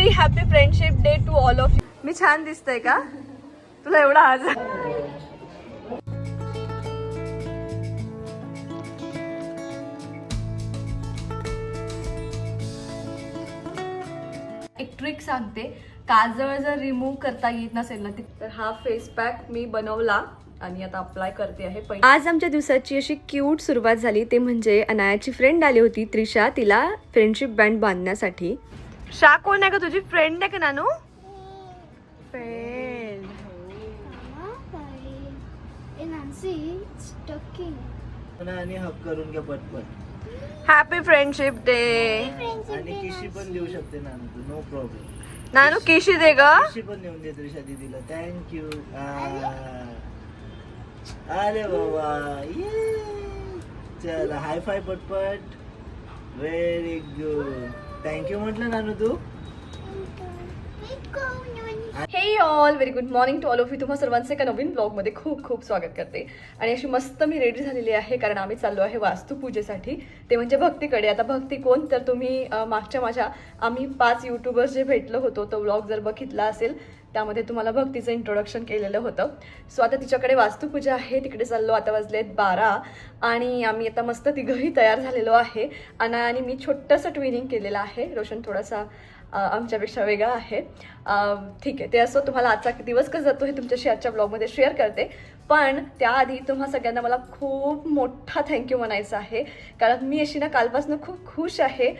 Very happy friendship day to all of you मी छान दिसतंय का? तुला एवढा आज एक ट्रिक सांगते. काजळ जर रिमूव्ह करता येत नसेल ना तर हा फेस पॅक मी बनवला आणि आता अप्लाय करते आहे पण आज आमच्या दिवसाची अशी क्यूट सुरुवात झाली. ते म्हणजे अनायाची फ्रेंड आली होती त्रिशा. तिला फ्रेंडशिप बँड बांधण्यासाठी. शा कोण आहे का तुझी? फ्रेंड आहे का नानू? फ्रेंड आणि हक करून घ्या पटपट. हॅपी फ्रेंडशिप डे आणि किशी पण देऊ शकते ना तू नो प्रॉब्लेम नानू केशी दे ग? किशी पण नेऊन दे त्रिशा दीदीला. थँक्यू अरे बाबा. ये चल हाय फाय पटपट. व्हेरी गुड थँक्यू म्हटलं नानू तू हे all very good morning to all of you तुम्हा सर्वांचे एका नवीन ब्लॉगमध्ये खूप खूप स्वागत करते. आणि अशी मस्त मी रेडी झालेली आहे कारण आम्ही चाललो आहे वास्तुपूजेसाठी. ते म्हणजे भक्तीकडे. आता भक्ती कोण? तर तुम्ही मागच्या माझ्या आम्ही पाच युट्यूबर्स जे भेटलो होतो तो ब्लॉग जर बघितला असेल त्यामध्ये तुम्हाला भक्तीचं इंट्रोडक्शन केलेलं होतं. सो आता तिच्याकडे वास्तुपूजा आहे. तिकडे चाललो आता वाजले आहेत बारा. आणि आम्ही आता मस्त तिघंही तयार झालेलो आहे. अना आणि मी छोटंसं ट्विनिंग केलेलं आहे. रोशन थोडासा आमच्यापेक्षा वेगळा आहे. ठीक आहे. ते असो तुम्हाला आजचा दिवस कसा जातो हे तुमच्याशी आजच्या ब्लॉगमध्ये शेअर करते. पण त्याआधी तुम्हा सगळ्यांना मला खूप मोठा थँक्यू म्हणायचा आहे. कारण मी अशी ना कालपासून खूप खुश आहे.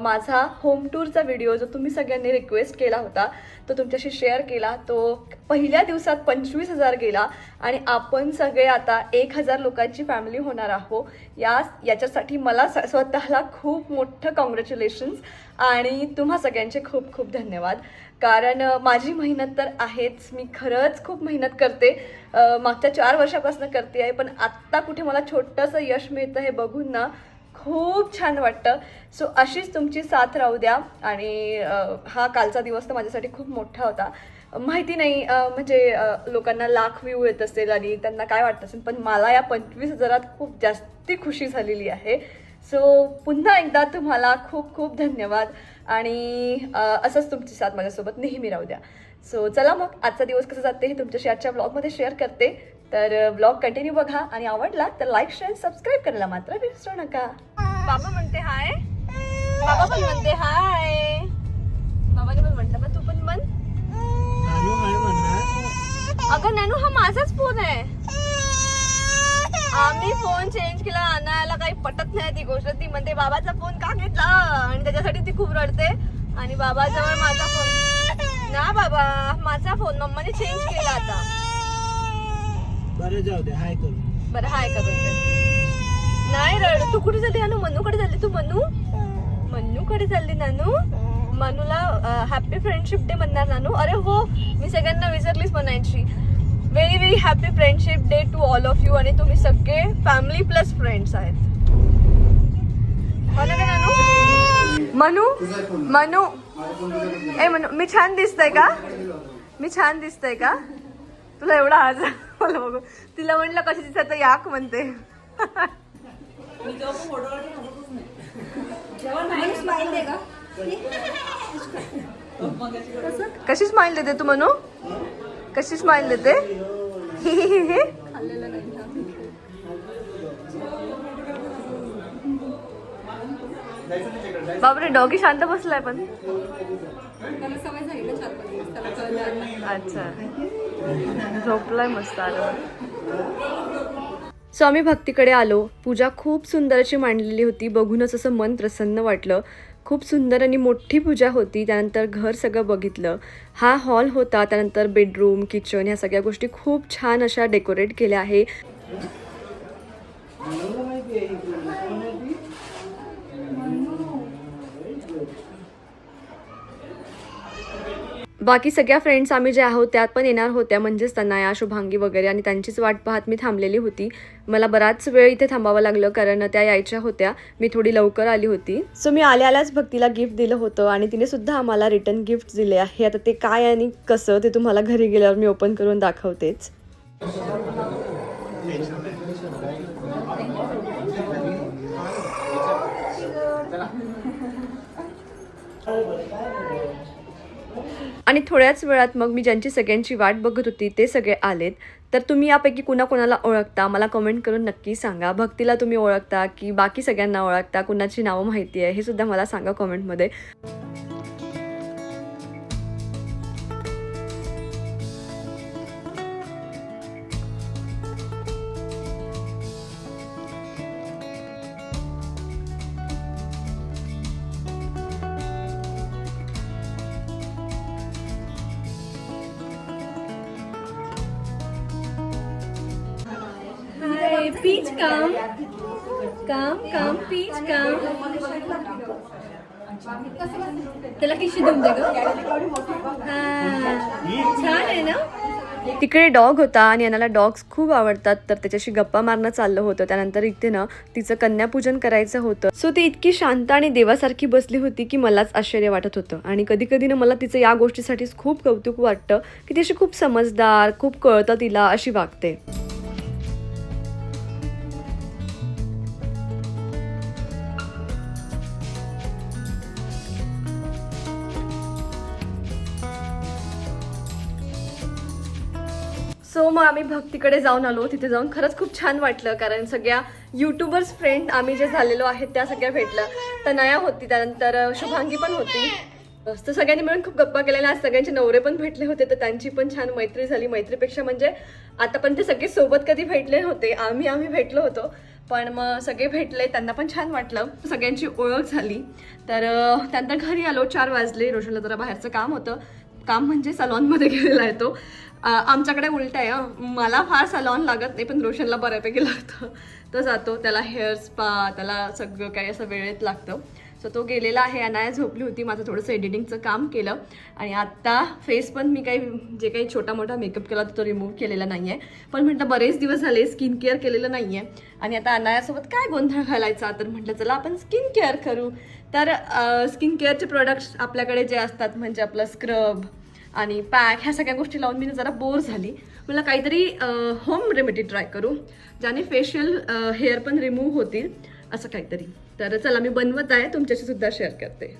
माझा होम टूरचा व्हिडिओ जो तुम्ही सगळ्यांनी रिक्वेस्ट केला होता तो तुमच्याशी शेअर केला तो पहिल्या दिवसात पंचवीस हजार गेला आणि आपण सगळे आता एक हजार लोकांची फॅमिली होणार आहोत. या याच्यासाठी मला स- स्वतःला खूप मोठं कॉंग्रॅच्युलेशन्स आणि तुम्हा सगळ्यांचे खूप खूप धन्यवाद. कारण माझी मेहनत तर आहेच. मी खरंच खूप मेहनत करते. मागच्या चार वर्षापासून करते आहे पण आत्ता कुठे मला छोटंसं यश मिळतं हे बघून ना खूप छान वाटतं. सो अशीच तुमची साथ राहू द्या. आणि हा कालचा दिवस तर माझ्यासाठी खूप मोठा होता. माहिती नाही म्हणजे लोकांना लाख व्ह्यू येत असेल आणि त्यांना काय वाटत असेल पण मला या पंचवीस हजारात खूप जास्ती खुशी झालेली आहे. सो पुन्हा एकदा तुम्हाला खूप खूप धन्यवाद. आणि असंच तुमची साथ माझ्यासोबत नेहमी राहू द्या. सो चला मग आजचा दिवस कसं जाते हे तुमच्याशी आजच्या ब्लॉगमध्ये शेअर करते. तर ब्लॉग कंटिन्यू बघा आणि आवडला तर लाईक शेअर सबस्क्राईब करायला मात्र विसरू नका. बाबा म्हणते हाय बाबा पण म्हणते हाय बाबाने पण म्हटलं मग तू पण म्हण. अगं नॅनू हा माझाच फोन आहे. आम्ही फोन चेंज केला. अनायाला काही पटत नाही ती गोष्ट. ती म्हणते बाबाचा फोन का घेतला? आणि त्याच्यासाठी ती खूप रडते. आणि बाबाजवळ माझा फोन ना बाबा माझा फोन मम्माने चेंज केला आता. बरं जाऊ दे हाय करू. बरं हाय करून दे. नाही रड. तू कुठे चालली नानू? मनूकडे चालली तू मनू? मनूकडे चालली नानू? मनूला हॅपी फ्रेंडशिप डे म्हणणार नानू. अरे हो मी सगळ्यांना विसरलीच म्हणायची very very happy friendship day to all of you आणि तुम्ही सगळे फॅमिली प्लस फ्रेंड्स आहेत मनू मनू ए मनू मी छान दिसतंय का मी छान दिसतंय का तुला एवढा आज मला बघू तिला म्हणलं कशी दिसत याक म्हणते कशी स्माइल देते तू म्हणू कशी स्माइल देते? बापरे डॉगी शांत बसलाय पण. अच्छा. झोपलाय मस्त आलं स्वामी भक्तीकडे आलो. पूजा खूप सुंदर अशी मांडलेली होती. बघूनच असं मन प्रसन्न वाटलं. खूप सुंदर आणि मोठी पूजा होती. त्यानंतर घर सगळं बघितलं. हा हॉल होता. त्यानंतर बेडरूम किचन ह्या सगळ्या गोष्टी खूप छान अशा डेकोरेट केल्या आहे मला माहिती आहे ही पूर्ण. तुला माहिती? बाकी सगळ्या फ्रेंड्स आम्ही ज्या आहोत त्यात पण येणार होत्या म्हणजेच त्यांना या शुभांगी वगैरे आणि त्यांचीच वाट पाहत मी थांबलेली होती. मला बराच वेळ इथे थांबावं लागलं कारण त्या यायच्या होत्या. मी थोडी लवकर आली होती. सो मी आल्या आल्याच भक्तीला गिफ्ट दिलं होतं आणि तिने सुद्धा आम्हाला रिटर्न गिफ्ट दिले आहे. आता ते काय आणि कसं ते तुम्हाला घरी गेल्यावर मी ओपन करून दाखवतेच. आणि थोड्याच वेळात मग मी ज्यांची सगळ्यांची वाट बघत होती ते सगळे आलेत. तर तुम्ही यापैकी कुणाकोणाला ओळखता? मला कमेंट करून नक्की सांगा. भक्तीला तुम्ही ओळखता की बाकी सगळ्यांना ओळखता? कुणाची नावं माहिती आहे? हे सुद्धा मला सांगा कमेंटमध्ये Okay, peach come. Come, come, peach come. त्याला किशी देऊन दे ग? छान आहे ना? तिकडे डॉग होता आणि याला डॉग्स खूप आवडतात तर त्याच्याशी गप्पा मारणं चाललं होतं. त्यानंतर इथे ना तिचं कन्यापूजन करायचं होतं. सो ती इतकी शांत आणि देवासारखी बसली होती की मलाच आश्चर्य वाटत होतं. आणि कधी कधी ना मला तिचं या गोष्टीसाठीच खूप कौतुक वाटतं की ती अशी खूप समजदार खूप कळतं तिला अशी वागते. मग आम्ही भक्तीकडे जाऊन आलो. तिथे जाऊन खरंच खूप छान वाटलं कारण सगळ्या युट्यूबर्स फ्रेंड आम्ही जे झालेलो आहेत त्या सगळ्या भेटल्या तनया होती त्यानंतर शुभांगी पण होती. तर सगळ्यांनी मिळून खूप गप्पा केलेल्या. आज सगळ्यांचे नवरे पण भेटले होते तर त्यांची पण छान मैत्री झाली. मैत्रीपेक्षा म्हणजे आता पण ते सगळे सोबत कधी भेटले होते आम्ही आम्ही भेटलो होतो. पण मग सगळे भेटले त्यांना पण छान वाटलं. सगळ्यांची ओळख झाली. तर त्यानंतर घरी आलो चार वाजले. रोशनला जरा बाहेरचं काम होतं. काम म्हणजे सलॉनमध्ये गेलेला आहे तो. आमच्याकडे उलट आहे मला फार सलॉन लागत नाही पण रोशनला बऱ्यापैकी लागतं. तो जातो त्याला हेअर स्पा त्याला सगळं काही असं वेळेत लागतं. सो तो गेलेला आहे अनाया झोपली होती माझं थोडंसं एडिटिंगचं काम केलं. आणि आत्ता फेस पण मी काही जे काही छोटा मोठा मेकअप केला तो रिमूव्ह केलेला नाही आहे पण म्हटलं बरेच दिवस झाले स्किन केअर केलेलं नाही आहे आणि आता अनायासोबत काय गोंधळ घालायचा? तर म्हटलं चला आपण स्किन केअर करू. तर स्किन केअरचे प्रोडक्ट्स आपल्याकडे जे असतात म्हणजे आपलं स्क्रब आणि पॅक ह्या सगळ्या गोष्टी लावून मी जरा बोर झाली. मला काहीतरी होम रेमेडी ट्राय करू ज्याने फेशियल हेअर पण रिमूव्ह होतील असं काहीतरी. तर चला मी बनवत आहे तुमच्याशी सुद्धा शेअर करते.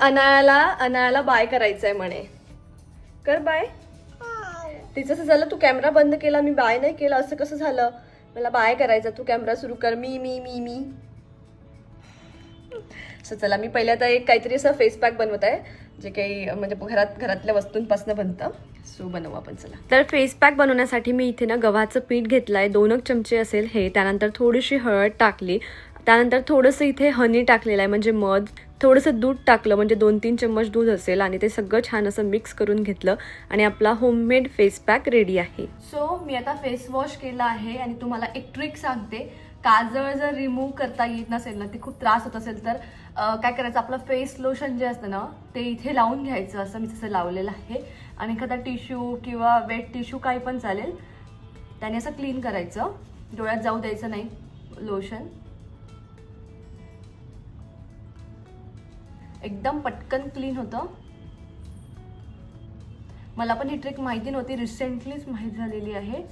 अनायाला अनायाला बाय करायचं आहे म्हणे. कर बाय तिचं असं झालं तू कॅमेरा बंद केला मी बाय नाही केला असं कसं झालं? मला बाय करायचा तू कॅमेरा सुरू कर मी मी मी मी. सो चला मी पहिल्या तर एक काहीतरी असं फेस पॅक बनवत आहे. जे काही म्हणजे घरात घरातल्या वस्तूंपासून बनतं सो बनवू आपण चला. तर फेस पॅक बनवण्यासाठी मी इथे ना गव्हाचं पीठ घेतलं आहे दोन एक चमचे असेल हे त्यानंतर थोडीशी हळद टाकली त्यानंतर थोडंसं इथे हनी टाकलेलं आहे म्हणजे मध थोडंसं दूध टाकलं म्हणजे दोन तीन चम्मच दूध असेल आणि ते सगळं छान असं मिक्स करून घेतलं आणि आपला होममेड फेस पॅक रेडी आहे. सो मी आता फेस वॉश केला आहे आणि तुम्हाला एक ट्रिक सांगते. काजळ जर रिमूव्ह करता येत नसेल ना ती खूप त्रास होत असेल तर काय करायचं आपलं फेस लोशन जे असतं ना ते इथे लावून घ्यायचं असं मी तसं लावलेलं आहे. आणि एखादा टिश्यू किंवा वेट टिश्यू काही पण चालेल त्याने असं क्लीन करायचं. डोळ्यात जाऊ द्यायचं नाही लोशन एकदम पटकन क्लीन होतं. मला पण ही ट्रिक माहिती नव्हती रिसेंटलीच माहीत झालेली आहे.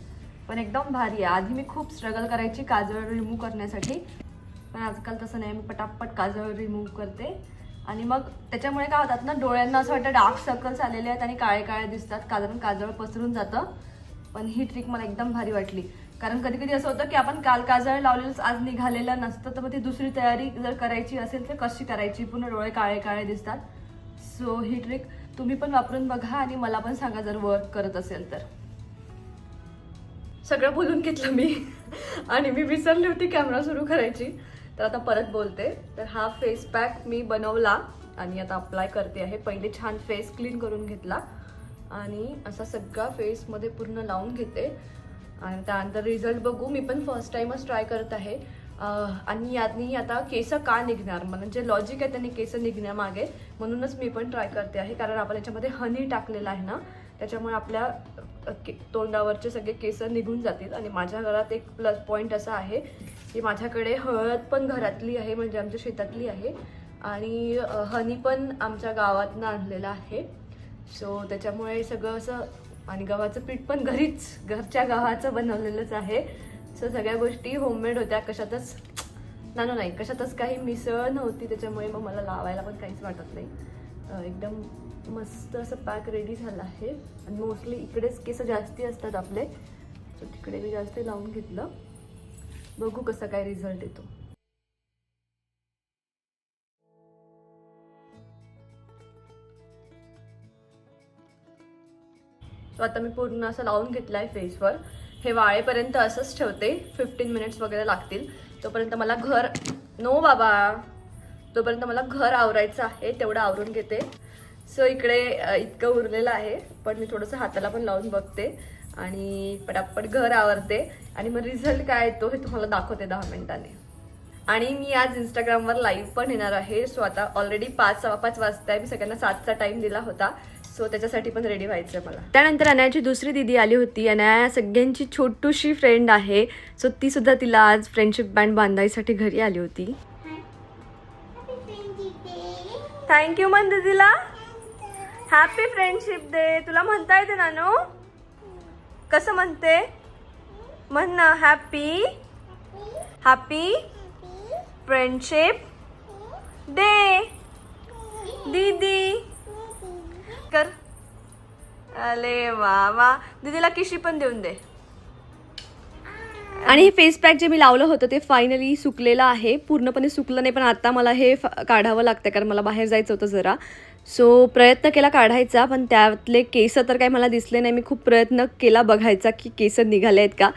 पण एकदम भारी आहे. आधी मी खूप स्ट्रगल करायची काजळ रिमूव्ह करण्यासाठी. पण आजकाल तसं नाही मी पटापट काजळ रिमूव्ह करते. आणि मग त्याच्यामुळे काय होतात ना डोळ्यांना असं वाटतं डार्क सर्कल्स आलेले आहेत आणि काळे काळे दिसतात कारण काजळ पसरून जातं. पण ही ट्रिक मला एकदम भारी वाटली. कारण कधी कधी असं होतं की आपण काल काजळ लावलेलंच आज निघालेलं नसतं तर मग ती दुसरी तयारी जर करायची असेल तर कशी करायची? पूर्ण डोळे काळे काळे दिसतात. सो ही ट्रिक तुम्ही पण वापरून बघा आणि मला पण सांगा जर वर्क करत असेल तर. सगळं बोलून घेतलं मी. आणि मी विसरली होती कॅमेरा सुरू करायची. तर आता परत बोलते. तर हा फेस पॅक मी बनवला आणि आता अप्लाय करते आहे. पहिले छान फेस क्लीन करून घेतला आणि असा सगळा फेसमध्ये पूर्ण लावून घेते. आणि त्यानंतर रिझल्ट बघू. मी पण फर्स्ट टाईमच ट्राय करत आहे. आणि यातनी आता केस का निघणार? म्हणजे लॉजिक आहे त्यांनी केस निघण्यामागे म्हणूनच मी पण ट्राय करते आहे. कारण आपण याच्यामध्ये हनी टाकलेलं आहे ना त्याच्यामुळे आपल्या के- तोंडावरचे सगळे केस निघून जातील. आणि माझ्या घरात एक प्लस पॉईंट असा आहे. की माझ्याकडे हळद पण घरातली आहे म्हणजे आमच्या शेतातली आहे. आणि हनी पण आमच्या गावातनं आणलेलं आहे. सो त्याच्यामुळे सगळं असं आणि गव्हाचं पीठ पण घरीच घरच्या गव्हाचं बनवलेलंच आहे. सो सगळ्या गोष्टी होममेड होत्या. कशातच नानो नाही कशातच काही मिसळ नव्हती. त्याच्यामुळे मग मला लावायला पण काहीच वाटत नाही. एकदम मस्त असं पॅक रेडी झालं आहे. आणि मोस्टली इकडेच केस जास्ती असतात आपले. सो तिकडे मी जास्त लावून घेतलं. बघू कसा काय रिझल्ट येतो. सो आता मी पूर्ण असं लावून घेतलं आहे फेसवर हे वाळेपर्यंत असंच ठेवते. फिफ्टीन मिनिट्स वगैरे लागतील. तोपर्यंत मला घर नो बाबा. तोपर्यंत मला घर आवरायचं आहे तेवढं आवरून घेते. सो इकडे इतकं उरलेलं आहे पण मी थोडंसं हाताला पण लावून बघते. आणि पटापट घर आवरते. आणि मग रिझल्ट काय येतो हे तुम्हाला दाखवते दहा मिनिटांनी. आणि मी आज इंस्टाग्रामवर लाईव्ह पण येणार आहे. सो आता ऑलरेडी पाच सव्वा पाच वाजता मी सगळ्यांना सातचा टाइम दिला होता. सो त्याच्यासाठी पण रेडी व्हायचं आहे मला. त्यानंतर अनायाची दुसरी दिदी आली होती. अनाया सगळ्यांची छोटूशी फ्रेंड आहे. सो ती सुद्धा तिला आज फ्रेंडशिप बँड बांधायसाठी घरी आली होती. थँक्यू मन दीदीला हॅपी फ्रेंडशिप डे तुला म्हणता येते नानू? कसं म्हणते? म्हण ना हॅपी हॅपी फ्रेंडशिप डे दीदी. कर. अरे वा वा. दीदीला किशी पण देऊन दे. आणि हे फेस पॅक जे मी लावलं होतं ते फायनली सुकलेलं आहे. पूर्णपणे सुकलं नाही पण आता मला हे फ- काढावं लागतं कारण मला बाहेर जायचं होतं जरा. सो प्रयत्न केला काढायचा पण त्यातले केस तर काही मला दिसले नाही. मी खूप प्रयत्न केला बघायचा की केस निघाले आहेत का.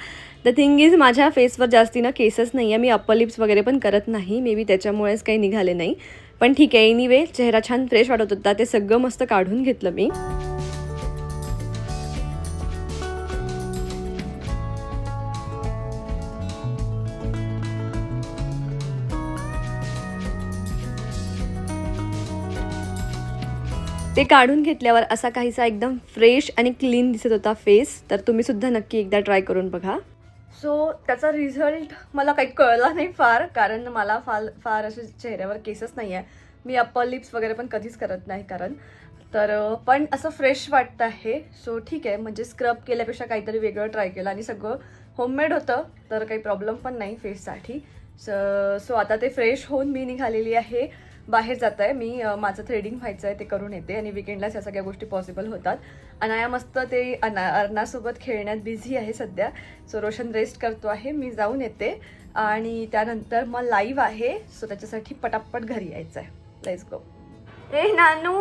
द थिंग इज माझ्या फेसवर जास्तीनं केसच नाही आहे. मी अप्पर लिप्स वगैरे पण करत नाही. मे बी त्याच्यामुळेच काही निघाले नाही. पण ठीक आहे एनिवे चेहरा छान फ्रेश वाटत होता. ते सगळं मस्त काढून घेतलं मी. ते काढून घेतल्यावर असा काहीसा एकदम फ्रेश आणि क्लीन दिसत होता फेस तर तुम्ही सुद्धा नक्की एकदा ट्राय करून बघा. सो त्याचा रिझल्ट मला काही कळला नाही फार कारण मला फार फार असे चेहऱ्यावर केसच नाही आहे मी अप्पर लिप्स वगैरे पण कधीच करत नाही कारण. तर पण असं फ्रेश वाटतं आहे. सो ठीक आहे म्हणजे स्क्रब केल्यापेक्षा काहीतरी वेगळं ट्राय केलं आणि सगळं होममेड होतं तर काही प्रॉब्लेम पण नाही फेससाठी सो आता ते फ्रेश होऊन मी निघालेली आहे. बाहेर जात आहे. मी माझं थ्रेडिंग व्हायचं आहे ते करून येते आणि विकेंडलाच ह्या सगळ्या गोष्टी पॉसिबल होतात. अनाया मस्त ते अना अर्नासोबत खेळण्यात बिझी आहे सध्या. सो रोशन रेस्ट करतो आहे. मी जाऊन येते. आणि त्यानंतर मग लाईव्ह आहे. सो त्याच्यासाठी पटापट घरी यायचं आहे. लेट्स गो ए नानू!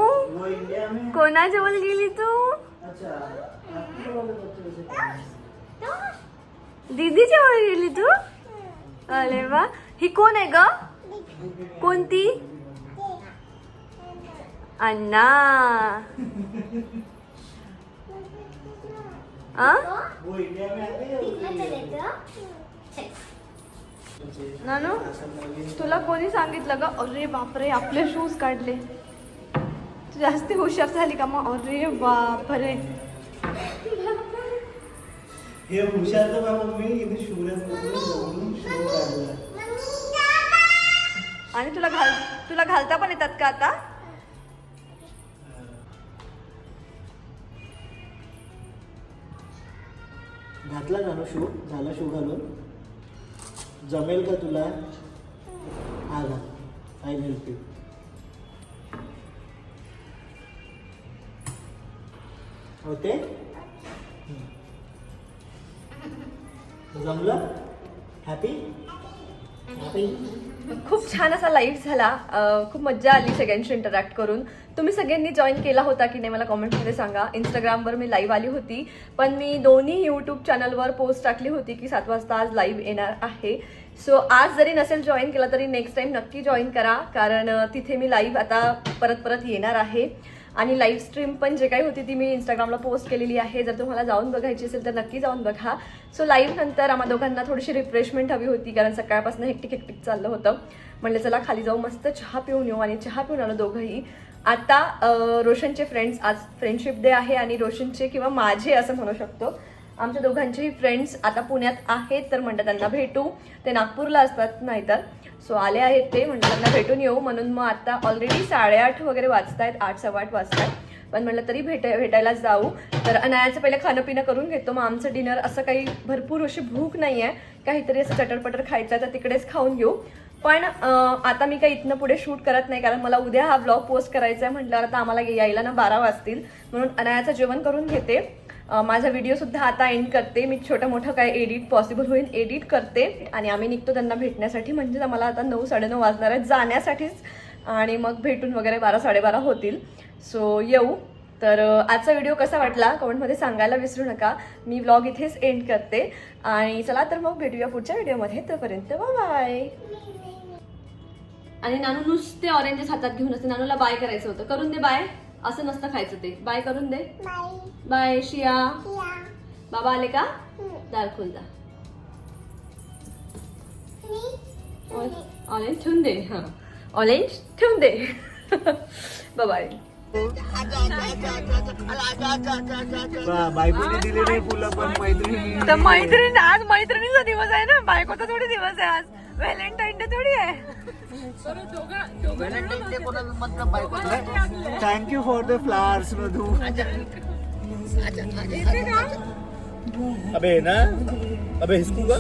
कोणाजवळ गेली तू? दीदी जवळ गेली तू? अरे वा. ही कोण आहे ग? कोणती? अण्णा. नानू तुला कोणी सांगितलं ग? अरे बापरे आपले शूज काढले. तू जास्ती हुशार झाली का मग? अरे बापरे. हे हुशार तर बाबा मी इथे आणि तुला घाल तुला घालता पण येतात का आता? घातला ना शू झाला शू घालून. जमेल का तुला? हा घाल. आय हेल्प यू होते जमलं? हॅपी हॅपी खूप छान असा लाईव्ह झाला. खूप मज्जा आली सगळ्यांशी इंटरॅक्ट करून. तुम्ही सगळ्यांनी जॉईन केला होता की नाही मला कॉमेंटमध्ये सांगा. इंस्टाग्रामवर मी लाईव्ह आली होती. पण मी दोन्ही यूट्यूब चॅनलवर पोस्ट टाकली होती की सात वाजता आज लाईव्ह येणार आहे. सो आज जरी नसेल जॉईन केला तरी नेक्स्ट टाईम नक्की जॉईन करा. कारण तिथे मी लाईव्ह आता परत परत येणार आहे. आणि लाईव्ह स्ट्रीम पण जे काही होती ती मी इंस्टाग्रामला पोस्ट केलेली आहे. जर तुम्हाला जाऊन बघायची असेल तर नक्की जाऊन बघा. सो लाईव्ह नंतर आम्हा दोघांना थोडीशी रिफ्रेशमेंट हवी होती कारण सकाळपासून हेक्टिक हेक्टिक चाललं होतं. म्हणलं चला खाली जाऊ मस्त चहा पिऊन येऊ. आणि चहा पिऊन आलो दोघंही. आता रोशनचे फ्रेंड्स आज फ्रेंडशिप डे आहे आणि रोशनचे किंवा माझे असं म्हणू शकतो. आमच्या दोघांचेही फ्रेंड्स आता पुण्यात आहेत तर म्हणतात त्यांना भेटू. ते नागपूरला असतात नाहीतर. सो आले आहेत ते म्हणजे त्यांना भेटून येऊ. म्हणून मग आता ऑलरेडी साडेआठ वगैरे वाजतायत आहेत आठ सव्वा आठ वाजतायत. पण म्हणलं तरी भेट भेटायला जाऊ. तर अनायाचं पहिले खाणं पिणं करून घेतो. मग आमचं डिनर असं काही भरपूर अशी भूक नाही आहे काहीतरी असं चटरपटर खायचं आहे तर तिकडेच खाऊन घेऊ. पण आता मी काही इथनं पुढे शूट करत नाही कारण मला उद्या हा ब्लॉग पोस्ट करायचा आहे. म्हटल्यावर आता आम्हाला यायला ना बारा वाजतील. म्हणून अनायाचं जेवण करून घेते. माझा व्हिडिओसुद्धा आता एंड करते. मी छोटं मोठं काय एडिट पॉसिबल होईल एडिट करते. आणि आम्ही निघतो त्यांना भेटण्यासाठी. म्हणजे आम्हाला आता नऊ साडेनऊ वाजणार आहेत जाण्यासाठीच. आणि मग भेटून वगैरे बारा साडेबारा होतील. सो येऊ. तर आजचा व्हिडिओ कसा वाटला? कमेंटमध्ये सांगायला विसरू नका. मी व्लॉग इथेच एंड करते. आणि चला तर मग भेटूया पुढच्या व्हिडिओमध्ये तोपर्यंत बाय आणि नानू नुसते ऑरेंजेस हातात घेऊन असते. नानूला बाय करायचं होतं. करून दे बाय असं नसतं खायचं ते. बाय करून दे. बाय. शिया. बाबा आले का? दार खोल दा ऑरेंज ठेवून दे. हा. ऑरेंज ठेवून दे. बाय बा- बायकोने दिलेले फुलं पण मैत्रिणी. तर मैत्रीण आज मैत्रिणीचा दिवस आहे ना. बायकोचा थोडी दिवस आहे आज. व्हॅलेंटाईन डे थोडी आहे. Thank you for the flowers Madhu अबे ना? अबे हिसकूँगा